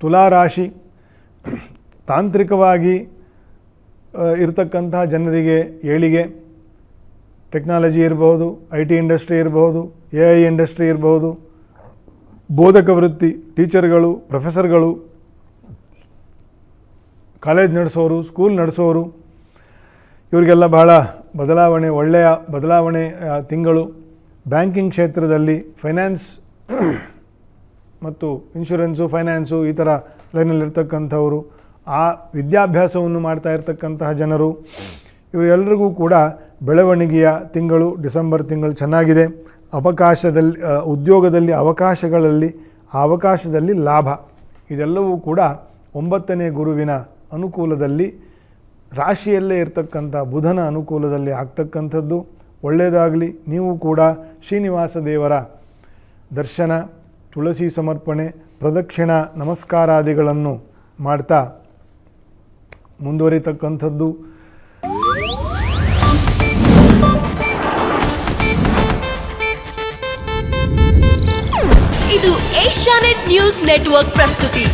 ತುಲಾರಾಶಿ ತಾಂತ್ರಿಕವಾಗಿ ಇರತಕ್ಕಂಥ ಜನರಿಗೆ ಏಳಿಗೆ ಟೆಕ್ನಾಲಜಿ ಇರಬಹುದು ಐ ಟಿ ಇಂಡಸ್ಟ್ರಿ ಇರಬಹುದು, ಎ ಐ ಇಂಡಸ್ಟ್ರಿ ಇರಬಹುದು, ಬೋಧಕ ವೃತ್ತಿ, ಟೀಚರ್ಗಳು, ಪ್ರೊಫೆಸರ್ಗಳು, ಕಾಲೇಜ್ ನಡೆಸೋರು, ಸ್ಕೂಲ್ ನಡೆಸೋರು, ಇವರಿಗೆಲ್ಲ ಬಹಳ ಬದಲಾವಣೆ, ಒಳ್ಳೆಯ ಬದಲಾವಣೆ ತಿಂಗಳು. ಬ್ಯಾಂಕಿಂಗ್ ಕ್ಷೇತ್ರದಲ್ಲಿ ಫೈನಾನ್ಸ್ ಮತ್ತು ಇನ್ಶೂರೆನ್ಸು ಫೈನಾನ್ಸು ಈ ಥರ ಲೈನಲ್ಲಿರ್ತಕ್ಕಂಥವರು ಆ ವಿದ್ಯಾಭ್ಯಾಸವನ್ನು ಮಾಡ್ತಾ ಇರ್ತಕ್ಕಂತಹ ಜನರು ಇವರೆಲ್ಲರಿಗೂ ಕೂಡ ಬೆಳವಣಿಗೆಯ ತಿಂಗಳು, ಡಿಸೆಂಬರ್ ತಿಂಗಳು ಚೆನ್ನಾಗಿದೆ. ಅವಕಾಶದಲ್ಲಿ ಉದ್ಯೋಗದಲ್ಲಿ ಅವಕಾಶಗಳಲ್ಲಿ, ಆ ಅವಕಾಶದಲ್ಲಿ ಲಾಭ. ಇದೆಲ್ಲವೂ ಕೂಡ ಒಂಬತ್ತನೇ ಗುರುವಿನ ಅನುಕೂಲದಲ್ಲಿ, ರಾಶಿಯಲ್ಲೇ ಇರತಕ್ಕಂಥ ಬುಧನ ಅನುಕೂಲದಲ್ಲಿ ಆಗ್ತಕ್ಕಂಥದ್ದು. ಒಳ್ಳೆಯದಾಗಲಿ ನೀವು ಕೂಡ ಶ್ರೀನಿವಾಸ ದೇವರ ದರ್ಶನ. ತುಳಸಿ ಸಮರ್ಪಣೆ ಪ್ರದಕ್ಷಿಣ ನಮಸ್ಕಾರಾದಿಗಳನ್ನು ಮಾಡ್ತಾ ಮುಂದುವರಿತಕ್ಕಂಥದ್ದು. ಇದು ಏಷ್ಯಾನೆಟ್ ನ್ಯೂಸ್ ನೆಟ್ವರ್ಕ್ ಪ್ರಸ್ತುತಿ.